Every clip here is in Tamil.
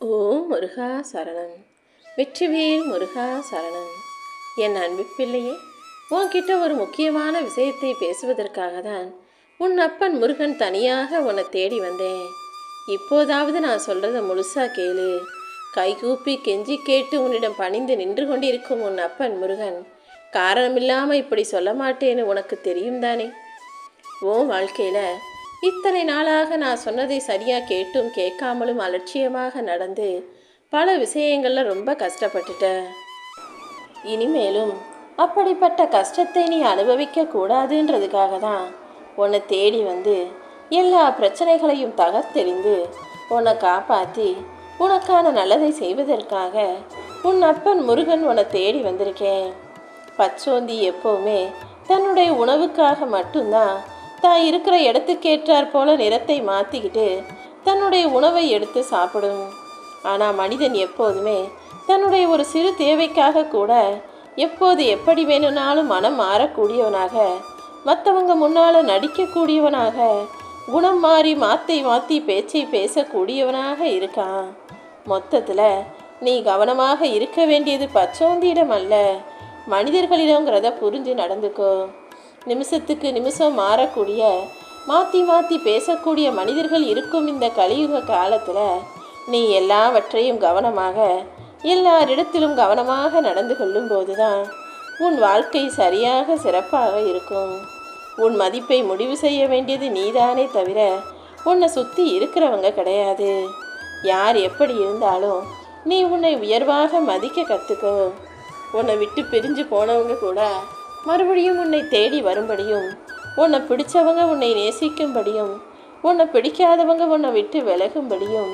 ஓம் முருகா சரணம். வெற்றிவேல் முருகா சரணம். என் அன்பு பிள்ளையே உன்கிட்ட ஒரு முக்கியமான விஷயத்தை பேசுவதற்காக தான் உன் அப்பன் முருகன் தனியாக உன்னை தேடி வந்தேன். இப்போதாவது நான் சொல்கிறத முழுசா கேளு. கைகூப்பி கெஞ்சி கேட்டு உன்னிடம் பணிந்து நின்று கொண்டிருக்கும் உன் அப்பன் முருகன் காரணமில்லாமல் இப்படி சொல்ல மாட்டேன்னு உனக்கு தெரியும் தானே உன் வாழ்க்கையில் இத்தனை நாளாக நான் சொன்னதை சரியாக கேட்டும் கேட்காமலும் அலட்சியமாக நடந்து பல விஷயங்களில் ரொம்ப கஷ்டப்பட்டுட்ட. இனிமேலும் அப்படிப்பட்ட கஷ்டத்தை நீ அனுபவிக்க கூடாதுன்றதுக்காக தான் உன்னை தேடி வந்து எல்லா பிரச்சனைகளையும் தகர்த்தெறிந்து உன்னை காப்பாற்றி உனக்கான நல்லதை செய்வதற்காக உன் அப்பன் முருகன் உன்னை தேடி வந்திருக்கேன். பச்சோந்தி எப்போவுமே தன்னுடைய உணவுக்காக மட்டும்தான் தான் இருக்கிற இடத்துக்கேற்றாற் போல நிறத்தை மாற்றிக்கிட்டு தன்னுடைய உணவை எடுத்து சாப்பிடும். ஆனால் மனிதன் எப்போதுமே தன்னுடைய ஒரு சிறு தேவைக்காக கூட எப்போது எப்படி வேணும்னாலும் மனம் மாறக்கூடியவனாக மற்றவங்க முன்னால் நடிக்கக்கூடியவனாக குணம் மாறி மாற்றி மாற்றி பேச்சை பேசக்கூடியவனாக இருக்கான். மொத்தத்தில் நீ கவனமாக இருக்க வேண்டியது பச்சோந்தியிடம் அல்ல மனிதர்களிடங்கிறத புரிஞ்சு நடந்துக்கோ. நிமிஷத்துக்கு நிமிஷம் மாறக்கூடிய மாற்றி மாற்றி பேசக்கூடிய மனிதர்கள் இருக்கும் இந்த கலியுக காலத்தில் நீ எல்லாவற்றையும் கவனமாக எல்லாரிடத்திலும் கவனமாக நடந்து கொள்ளும்போது தான் உன் வாழ்க்கை சரியாக சிறப்பாக இருக்கும். உன் மதிப்பை முடிவு செய்ய வேண்டியது நீதானே தவிர உன்னை சுற்றி இருக்கிறவங்க கிடையாது. யார் எப்படி இருந்தாலும் நீ உன்னை உயர்வாக மதிக்க கற்றுக்கோ உன்னை விட்டு பிரிஞ்சு போனவங்க கூட மறுபடியும் உன்னை தேடி வரும்படியும் உன்னை பிடிச்சவங்க உன்னை நேசிக்கும்படியும் உன்னை பிடிக்காதவங்க உன்னை விட்டு விலகும்படியும்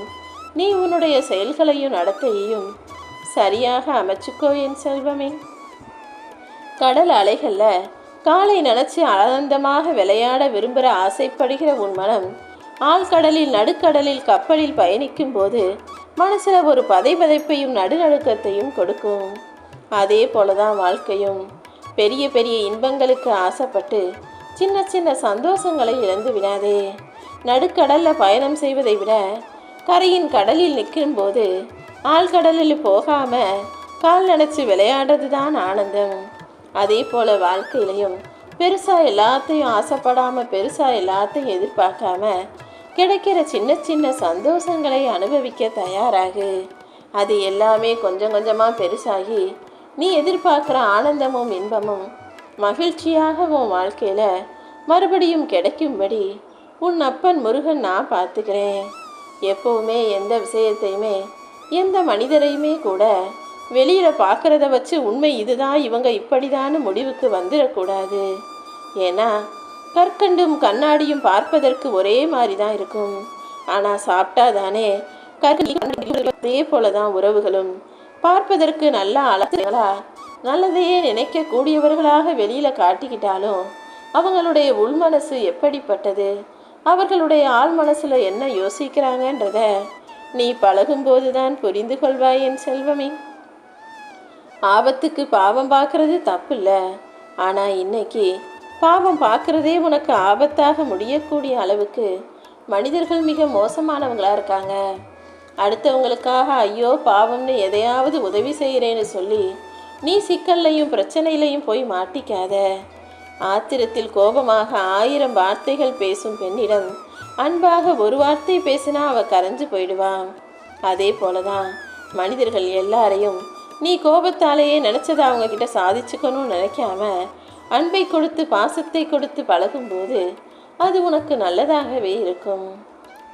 நீ உன்னுடைய செயல்களையும் நடத்தையையும் சரியாக அமைச்சுக்கோ என் செல்வமே. கடல் அலைகளில் காலை நினச்சி ஆனந்தமாக விளையாட விரும்புகிற ஆசைப்படுகிற உன் மனம் ஆழ்கடலில் நடுக்கடலில் கப்பலில் பயணிக்கும் போது மனசில் ஒரு பதைபதைப்பையும் நடுநடுக்கத்தையும் கொடுக்கும். அதே போல தான் வாழ்க்கையும். பெரிய பெரிய இன்பங்களுக்கு ஆசைப்பட்டு சின்ன சின்ன சந்தோஷங்களை இழந்து விடாதே. நடுக்கடலில் பயணம் செய்வதை விட கரையின் கடலில் நிற்கும்போது ஆழ்கடலில் போகாமல் கால் நினச்சி விளையாடுறது தான் ஆனந்தம். அதே போல் வாழ்க்கையிலையும் பெருசாக எல்லாத்தையும் ஆசைப்படாமல் பெருசாக எல்லாத்தையும் எதிர்பார்க்காம கிடைக்கிற சின்ன சின்ன சந்தோஷங்களை அனுபவிக்க தயாராகு. அது எல்லாமே கொஞ்சம் கொஞ்சமாக பெருசாகி நீ எதிர்பார்க்குற ஆனந்தமும் இன்பமும் மகிழ்ச்சியாக உன் வாழ்க்கையில் மறுபடியும் கிடைக்கும்படி உன் அப்பன் முருகன் நான் பார்த்துக்கிறேன். எப்போவுமே எந்த விஷயத்தையுமே எந்த மனிதரையுமே கூட வெளியில் பார்க்குறத வச்சு உண்மை இதுதான் இவங்க இப்படிதான்னு முடிவுக்கு வந்துடக்கூடாது. ஏன்னா கற்கண்டும் கண்ணாடியும் பார்ப்பதற்கு ஒரே மாதிரி தான் இருக்கும். ஆனால் சாப்பிட்டா தானே கற்கண்டு போல தான் உறவுகளும் பார்ப்பதற்கு நல்ல அழகா நல்லதையே நினைக்கக்கூடியவர்களாக வெளியில காட்டிக்கிட்டாலும் அவங்களுடைய உள்மனசு எப்படிப்பட்டது? அவர்களுடைய ஆள் மனசுல என்ன யோசிக்கிறாங்கன்றத நீ பழகும்போது தான் புரிந்து கொள்வாய் என் செல்வமே. ஆபத்துக்கு பாவம் பார்க்கறது தப்பு இல்லை ஆனால் இன்னைக்கு பாவம் பார்க்கறதே உனக்கு ஆபத்தாக முடியக்கூடிய அளவுக்கு மனிதர்கள் மிக மோசமானவங்களா இருக்காங்க. அடுத்தவங்களுக்காக ஐயோ பாவம்னு எதையாவது உதவி செய்கிறேன்னு சொல்லி நீ சிக்கல்லையும் பிரச்சனையிலையும் போய் மாட்டிக்காத. ஆத்திரத்தில் கோபமாக ஆயிரம் வார்த்தைகள் பேசும் பெண்ணிடம் அன்பாக ஒரு வார்த்தை பேசினா அவ கரைஞ்சு போயிடுவான் அதே போலதான் மனிதர்கள் எல்லாரையும் நீ கோபத்தாலேயே நினச்சதை அவங்க கிட்ட சாதிச்சுக்கணும்னு நினைக்காம அன்பை கொடுத்து பாசத்தை கொடுத்து பழகும்போது அது உனக்கு நல்லதாகவே இருக்கும்.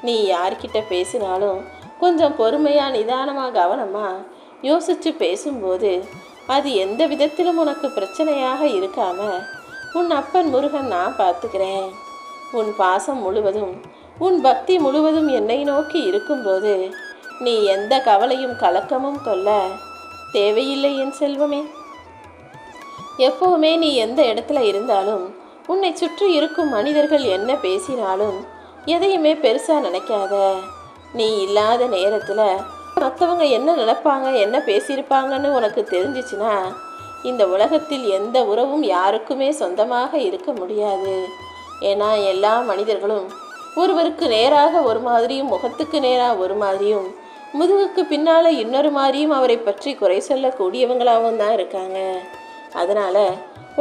நீ யார்கிட்ட பேசினாலும் கொஞ்சம் பொறுமையாக நிதானமாக கவனமாக யோசித்து பேசும்போது அது எந்த விதத்திலும் உனக்கு பிரச்சனையாக இருக்காம உன் அப்பன் முருகன் நான் பார்த்துக்கிறேன். உன் பாசம் முழுவதும் உன் பக்தி முழுவதும் என்னை நோக்கி இருக்கும்போது நீ எந்த கவலையும் கலக்கமும் கொள்ள தேவையில்லை என் செல்வமே. எப்போவுமே நீ எந்த இடத்துல இருந்தாலும் உன்னை சுற்றி இருக்கும் மனிதர்கள் என்ன பேசினாலும் எதையுமே பெருசாக நினைக்காத. நீ இல்லாத நேரத்தில் மற்றவங்க என்ன நினைப்பாங்க என்ன பேசியிருப்பாங்கன்னு உனக்கு தெரிஞ்சிச்சுன்னா இந்த உலகத்தில் எந்த உறவும் யாருக்குமே சொந்தமாக இருக்க முடியாது. ஏன்னா எல்லா மனிதர்களும் ஒருவருக்கு நேராக ஒரு மாதிரியும் முகத்துக்கு நேராக ஒரு மாதிரியும் முதுகுக்கு பின்னால் இன்னொரு மாதிரியும் அவரை பற்றி குறை சொல்லக்கூடியவங்களாகவும் தான் இருக்காங்க. அதனால்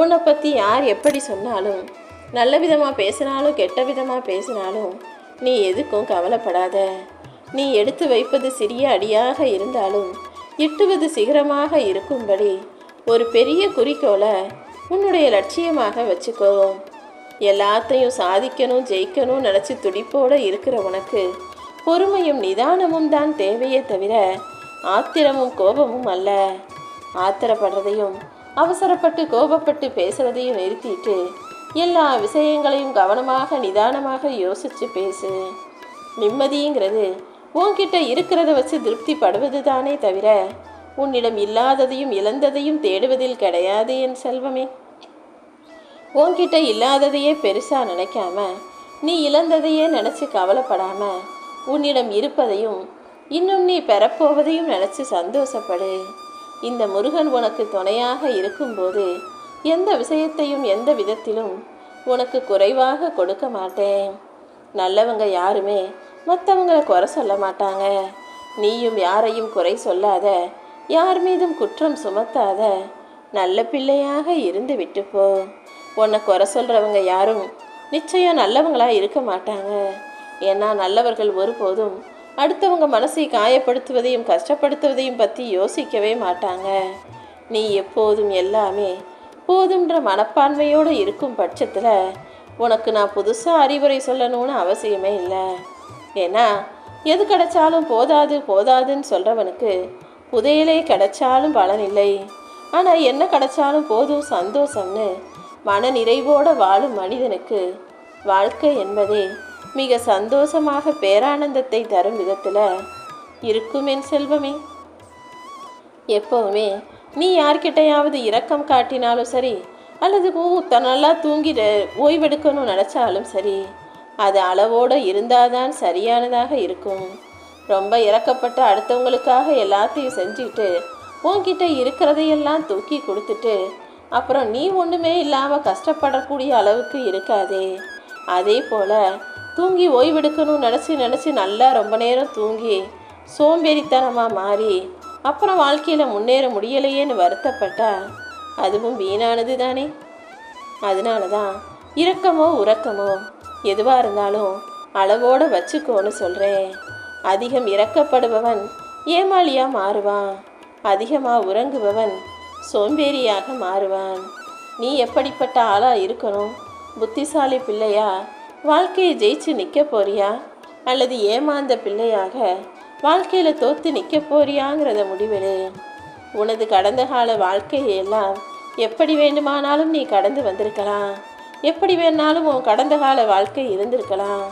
உன்னை பற்றி யார் எப்படி சொன்னாலும் நல்ல விதமாக பேசினாலும் கெட்ட விதமாக பேசினாலும் நீ எதுக்கும் கவலைப்படாத. நீ எடுத்து வைப்பது சிறிய அடியாக இருந்தாலும் எட்டுவது சிகரமாக இருக்கும்படி ஒரு பெரிய குறிக்கோளை உன்னுடைய லட்சியமாக வச்சுக்கோ. எல்லாத்தையும் சாதிக்கணும் ஜெயிக்கணும் நினச்சி துடிப்போடு இருக்கிற உனக்கு பொறுமையும் நிதானமும் தான் தேவையே தவிர ஆத்திரமும் கோபமும் அல்ல. ஆத்திரப்படுறதையும் அவசரப்பட்டு கோபப்பட்டு பேசுறதையும் நிறுத்திட்டு எல்லா விஷயங்களையும் கவனமாக நிதானமாக யோசித்து பேசு. நிம்மதிங்கிறது உன்கிட்ட இருக்கிறத வச்சு திருப்தி படுவது தானே தவிர உன்னிடம் இல்லாததையும் இழந்ததையும் தேடுவதில் கிடையாது என் செல்வமே. உன்கிட்ட இல்லாததையே பெருசாக நினைக்காம நீ இழந்ததையே நினச்சி கவலைப்படாம உன்னிடம் இருப்பதையும் இன்னும் நீ பெறப்போவதையும் நினச்சி சந்தோஷப்படு. இந்த முருகன் உனக்கு துணையாக இருக்கும்போது எந்த விஷயத்தையும் எந்த விதத்திலும் உனக்கு குறைவாக கொடுக்க மாட்டேன். நல்லவங்க யாருமே மற்றவங்களை குறை சொல்ல மாட்டாங்க. நீயும் யாரையும் குறை சொல்லாத. யார் மீதும் குற்றம் சுமத்தாத. நல்ல பிள்ளையாக இருந்து விட்டு போ. உன்னை குறை சொல்கிறவங்க யாரும் நிச்சயம் நல்லவங்களாக இருக்க மாட்டாங்க. ஏன்னா நல்லவர்கள் ஒருபோதும் அடுத்தவங்க மனசை காயப்படுத்துவதையும் கஷ்டப்படுத்துவதையும் பற்றி யோசிக்கவே மாட்டாங்க. நீ எப்போதும் எல்லாமே போதுன்ற மனப்பான்மையோடு இருக்கும் பட்சத்தில் உனக்கு நான் புதுசாக அறிவுரை சொல்லணும்னு அவசியமே இல்லை. ஏன்னா எது கிடைச்சாலும் போதாது போதாதுன்னு சொல்கிறவனுக்கு புதையலே கிடைச்சாலும் பலன் இல்லை. ஆனால் என்ன கிடைச்சாலும் போதும் சந்தோஷம்னு மன நிறைவோடு வாழும் மனிதனுக்கு வாழ்க்கை என்பதே மிக சந்தோஷமாக பேரானந்தத்தை தரும் விதத்தில் இருக்கும் என் செல்வமே. எப்போவுமே நீ யார்கிட்டையாவது இரக்கம் காட்டினாலும் சரி அல்லது ஊ நல்லா தூங்கி ஓய்வெடுக்கணும்னு நினச்சாலும் சரி அது அளவோடு இருந்தாதான் சரியானதாக இருக்கும். ரொம்ப இறக்கப்பட்டு அடுத்தவங்களுக்காக எல்லாத்தையும் செஞ்சுக்கிட்டு உன்கிட்ட இருக்கிறதையெல்லாம் தூக்கி கொடுத்துட்டு அப்புறம் நீ ஒன்றுமே இல்லாமல் கஷ்டப்படக்கூடிய அளவுக்கு இருக்காதே. அதே போல் தூங்கி ஓய்வெடுக்கணும்னு நினச்சி நினச்சி நல்லா ரொம்ப நேரம் தூங்கி சோம்பேறித்தனமாக மாறி அப்புறம் வாழ்க்கையில் முன்னேற முடியலையேன்னு வருத்தப்பட்டா அதுவும் வீணானது தானே? அதனால தான் இரக்கமோ உறக்கமோ எதுவாக இருந்தாலும் அளவோடு வச்சுக்கோன்னு சொல்கிறேன் அதிகம் இறக்கப்படுபவன் ஏமாளியாக மாறுவான். அதிகமாக உறங்குபவன் சோம்பேறியாக மாறுவான். நீ எப்படிப்பட்ட ஆளாக இருக்கணும்? புத்திசாலி பிள்ளையா? வாழ்க்கையை ஜெயிச்சு நிற்க போறியா? அல்லது ஏமாந்த பிள்ளையாக வாழ்க்கையில் தோற்று நிற்க போறியாங்கிறத முடிவெடு உனது கடந்த கால வாழ்க்கையை எல்லாம் எப்படி வேண்டுமானாலும் நீ கடந்து வந்திருக்கலாம். எப்படி வேணாலும் உன் கடந்த கால வாழ்க்கை இருந்திருக்கலாம்.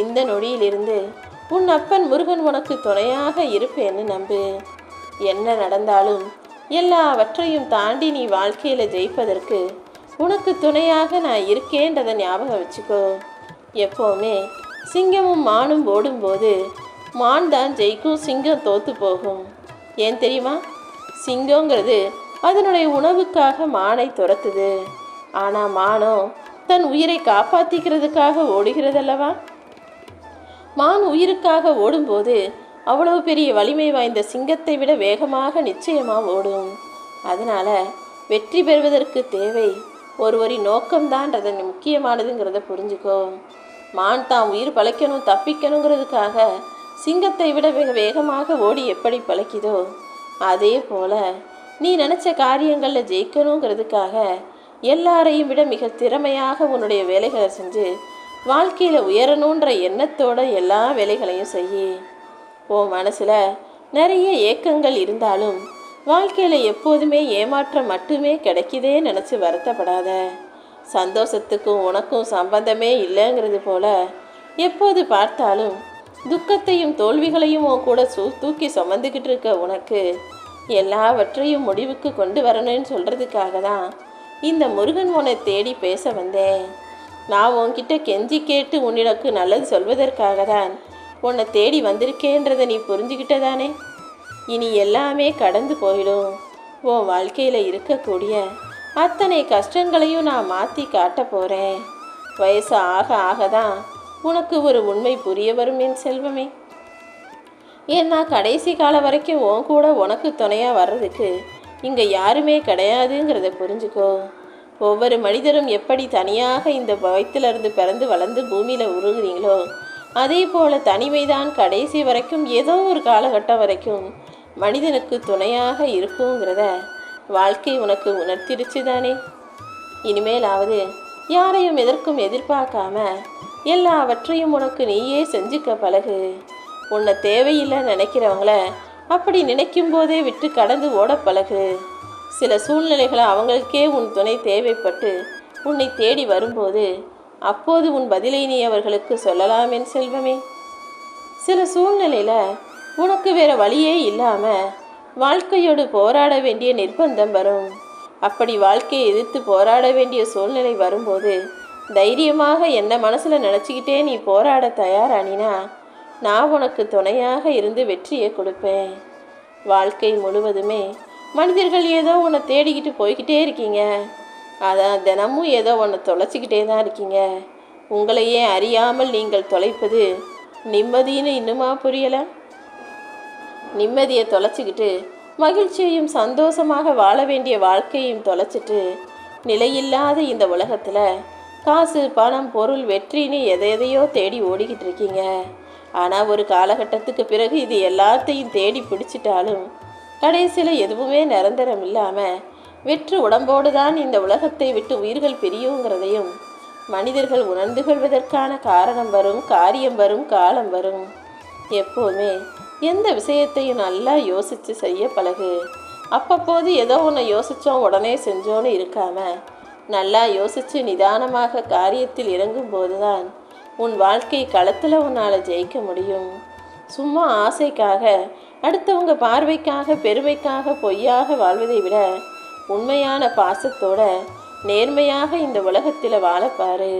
இந்த நொடியிலிருந்து உன் அப்பன் முருகன் உனக்கு துணையாக இருப்பேன்னு நம்பு. என்ன நடந்தாலும் எல்லாவற்றையும் தாண்டி நீ வாழ்க்கையில் ஜெயிப்பதற்கு உனக்கு துணையாக நான் இருக்கேன்றதை ஞாபகம் வச்சுக்கோ. எப்போவுமே சிங்கமும் மானும் ஓடும்போது மான் தான் ஜெயிக்கும் சிங்கம் தோத்து போகும். ஏன் தெரியுமா? சிங்கங்கிறது அதனுடைய உணவுக்காக மானை துரத்துது. ஆனால் மானோ தன் உயிரை காப்பாற்றிக்கிறதுக்காக ஓடுகிறதல்லவா? மான் உயிருக்காக ஓடும்போது அவ்வளவு பெரிய வலிமை வாய்ந்த சிங்கத்தை விட வேகமாக நிச்சயமாக ஓடும். அதனால வெற்றி பெறுவதற்கு தேவை ஒருவரின் நோக்கம்தான்றது முக்கியமானதுங்கிறத புரிஞ்சுக்கோ. மான் தான் உயிர் பழைக்கணும் தப்பிக்கணுங்கிறதுக்காக சிங்கத்தை விட வேக வேகமாக ஓடி எப்படி பழைக்குதோ அதே போல நீ நினச்ச காரியங்களில் ஜெயிக்கணுங்கிறதுக்காக எல்லாரையும் விட மிக திறமையாக உன்னுடைய வேலைகளை செஞ்சு வாழ்க்கையில் உயரணுன்ற எண்ணத்தோட எல்லா வேலைகளையும் செய் உன் மனசில் நிறைய ஏக்கங்கள் இருந்தாலும் வாழ்க்கையில் எப்போதுமே ஏமாற்றம் மட்டுமே கிடைக்குதே நினச்சி வருத்தப்படாத. சந்தோஷத்துக்கும் உனக்கும் சம்பந்தமே இல்லைங்கிறது போல எப்போது பார்த்தாலும் துக்கத்தையும் தோல்விகளையும் உன் கூட சூ தூக்கி சுமந்துக்கிட்டு இருக்க உனக்கு எல்லாவற்றையும் முடிவுக்கு கொண்டு வரணும்னு சொல்கிறதுக்காக தான் இந்த முருகன் உன்னை தேடி பேச வந்தேன். நான் உன்கிட்ட கெஞ்சி கேட்டு உன்னிடக்கு நல்லது சொல்வதற்காக தான் உன்னை தேடி வந்திருக்கேன்றதை நீ புரிஞ்சுக்கிட்டதானே இனி எல்லாமே கடந்து போயிடும். உன் வாழ்க்கையில் இருக்கக்கூடிய அத்தனை கஷ்டங்களையும் நான் மாற்றி காட்ட போகிறேன் வயசு ஆக ஆக தான் உனக்கு ஒரு உண்மை புரிய வரும் என் செல்வமே. ஏன்னா கடைசி காலம் வரைக்கும் உன் கூட உனக்கு துணையாக வர்றதுக்கு இங்கே யாருமே கிடையாதுங்கிறத புரிஞ்சுக்கோ. ஒவ்வொரு மனிதரும் எப்படி தனியாக இந்த வயிற்றிலிருந்து பிறந்து வளர்ந்து பூமியில் உருகுறீங்களோ அதே போல் தனிமைதான் கடைசி வரைக்கும் ஏதோ ஒரு காலகட்டம் வரைக்கும் மனிதனுக்கு துணையாக இருக்குங்கிறத வாழ்க்கை உனக்கு உணர்த்திடுச்சு தானே. இனிமேலாவது யாரையும் எதற்கும் எதிர்பார்க்காம எல்லாவற்றையும் உனக்கு நீயே செஞ்சுக்க பழகு. உன்னை தேவையில்லை நினைக்கிறவங்கள அப்படி நினைக்கும் போதே விட்டு கடந்து ஓட பழகு. சில சூழ்நிலைகளை அவங்களுக்கே உன் துணை தேவைப்பட்டு உன்னை தேடி வரும்போது அப்போது உன் பதிலை நீ அவர்களுக்கு சொல்லலாம் என் செல்வமே. சில சூழ்நிலையில் உனக்கு வேற வழியே இல்லாமல் வாழ்க்கையோடு போராட வேண்டிய நிர்பந்தம் வரும். அப்படி வாழ்க்கையை எதிர்த்து போராட வேண்டிய சூழ்நிலை வரும்போது தைரியமாக என்ன மனசில் நினச்சிக்கிட்டே நீ போராட தயாரானினா நான் உனக்கு துணையாக இருந்து வெற்றியை கொடுப்பேன். வாழ்க்கை முழுவதுமே மனிதர்கள் ஏதோ உன்னை தேடிக்கிட்டு போய்கிட்டே இருக்கீங்க. அதான் தினமும் ஏதோ ஒன்று தொலைச்சிக்கிட்டே தான் இருக்கீங்க. உங்களையே அறியாமல் நீங்கள் தொலைப்பது நிம்மதின்னு இன்னுமா புரியலை? நிம்மதியை தொலைச்சிக்கிட்டு மகிழ்ச்சியையும் சந்தோஷமாக வாழ வேண்டிய வாழ்க்கையும் தொலைச்சிட்டு நிலையில்லாத இந்த உலகத்தில் காசு பணம் பொருள் வெற்றின்னு எதை எதையோ தேடி ஓடிக்கிட்டு இருக்கீங்க. ஆனால் ஒரு காலகட்டத்துக்கு பிறகு இது எல்லாத்தையும் தேடி பிடிச்சிட்டாலும் கடைசியில் எதுவுமே நிரந்தரம் இல்லாமல் வெற்று உடம்போடு தான் இந்த உலகத்தை விட்டு உயிர்கள் பிரியுங்கிறதையும் மனிதர்கள் உணர்ந்து கொள்வதற்கான காரணம் வரும் காரியம் வரும் காலம் வரும். எப்போவுமே எந்த விஷயத்தையும் நல்லா யோசித்து செய்ய பழகு. அப்பப்போது ஏதோ ஒன்று யோசித்தோம் உடனே செஞ்சோன்னு இருக்காமல் நல்லா யோசித்து நிதானமாக காரியத்தில் இறங்கும்போது தான் உன் வாழ்க்கை களத்தில் உன்னால் ஜெயிக்க முடியும். சும்மா ஆசைக்காக அடுத்தவங்க பார்வைக்காக பெருமைக்காக பொய்யாக வாழ்வதை விட உண்மையான பாசத்தோட நேர்மையாக இந்த உலகத்தில் வாழப்பாரு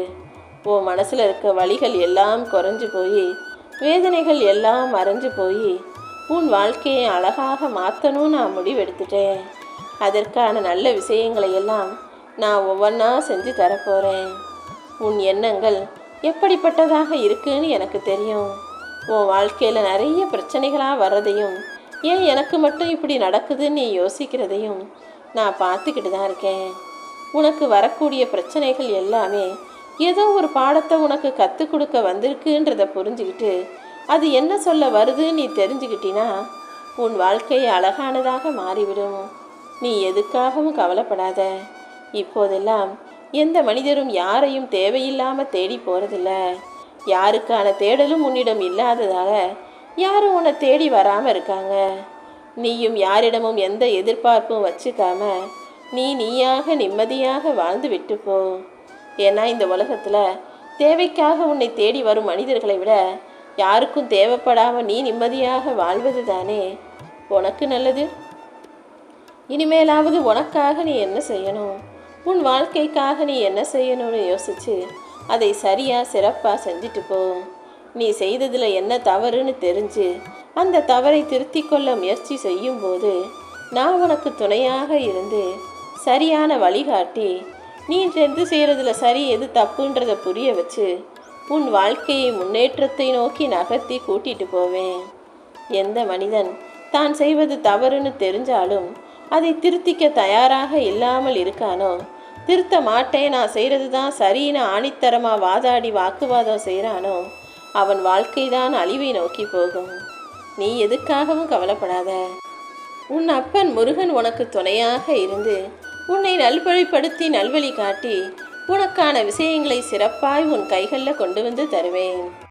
உன் மனசில் இருக்க வழிகள் எல்லாம் குறைஞ்சு போய் வேதனைகள் எல்லாம் மறைஞ்சு போய் உன் வாழ்க்கையை அழகாக மாற்றணும்னு நான் முடிவெடுத்துட்டேன். அதற்கான நல்ல விஷயங்களை எல்லாம் நான் ஒவ்வொன்றா செஞ்சு தரப்போகிறேன் உன் எண்ணங்கள் எப்படிப்பட்டதாக இருக்குன்னு எனக்கு தெரியும். உன் வாழ்க்கையில் நிறைய பிரச்சனைகளாக வர்றதையும் ஏன் எனக்கு மட்டும் இப்படி நடக்குதுன்னு நீ யோசிக்கிறதையும் நான் பார்த்துக்கிட்டு தான் இருக்கேன். உனக்கு வரக்கூடிய பிரச்சனைகள் எல்லாமே ஏதோ ஒரு பாடத்தை உனக்கு கற்றுக் கொடுக்க வந்திருக்குன்றத புரிஞ்சுக்கிட்டு அது என்ன சொல்ல வருதுன்னு நீ தெரிஞ்சுக்கிட்டினா உன் வாழ்க்கை அழகானதாக மாறிவிடும். நீ எதுக்காகவும் கவலைப்படாத. இப்போதெல்லாம் எந்த மனிதரும் யாரையும் தேவையில்லாமல் தேடி போகிறதில்ல யாருக்கான தேடலும் உன்னிடம் இல்லாததால யாரும் உன்னை தேடி வராமல் இருக்காங்க. நீயும் யாரிடமும் எந்த எதிர்பார்ப்பும் வச்சுக்காம நீ நீயாக நிம்மதியாக வாழ்ந்து விட்டு போ. ஏன்னா இந்த உலகத்தில் தேவைக்காக உன்னை தேடி வரும் மனிதர்களை விட யாருக்கும் தேவைப்படாமல் நீ நிம்மதியாக வாழ்வது தானே உனக்கு நல்லது? இனிமேலாவது உனக்காக நீ என்ன செய்யணும்? உன் வாழ்க்கைக்காக நீ என்ன செய்யணும்னு யோசிச்சு அதை சரியாக சிறப்பாக செஞ்சுட்டு போ. நீ செய்ததில் என்ன தவறுன்னு தெரிஞ்சு அந்த தவறை திருத்தி கொள்ள முயற்சி செய்யும்போது நான் உனக்கு துணையாக இருந்து சரியான வழிகாட்டி நீ எது செய்கிறதுல சரி எது தப்புன்றதை புரிய வச்சு உன் வாழ்க்கையை முன்னேற்றத்தை நோக்கி நகர்த்தி கூட்டிட்டு போவேன். எந்த மனிதன் தான் செய்வது தவறுன்னு தெரிஞ்சாலும் அதை திருத்திக்க தயாராக இல்லாமல் இருக்கானோ? திருத்த மாட்டேன் நான் செய்கிறது தான் சரின்னு ஆணித்தரமாக வாதாடி வாக்குவாதம் செய்கிறானோ அவன் வாழ்க்கை தான் அழிவை நோக்கி போகும். நீ எதுக்காகவும் கவலைப்படாத. உன் அப்பன் முருகன் உனக்கு துணையாக இருந்து உன்னை நல்வழிப்படுத்தி நல்வழி காட்டி உனக்கான விஷயங்களை சிறப்பாய் உன் கைகளில் கொண்டு வந்து தருவேன்.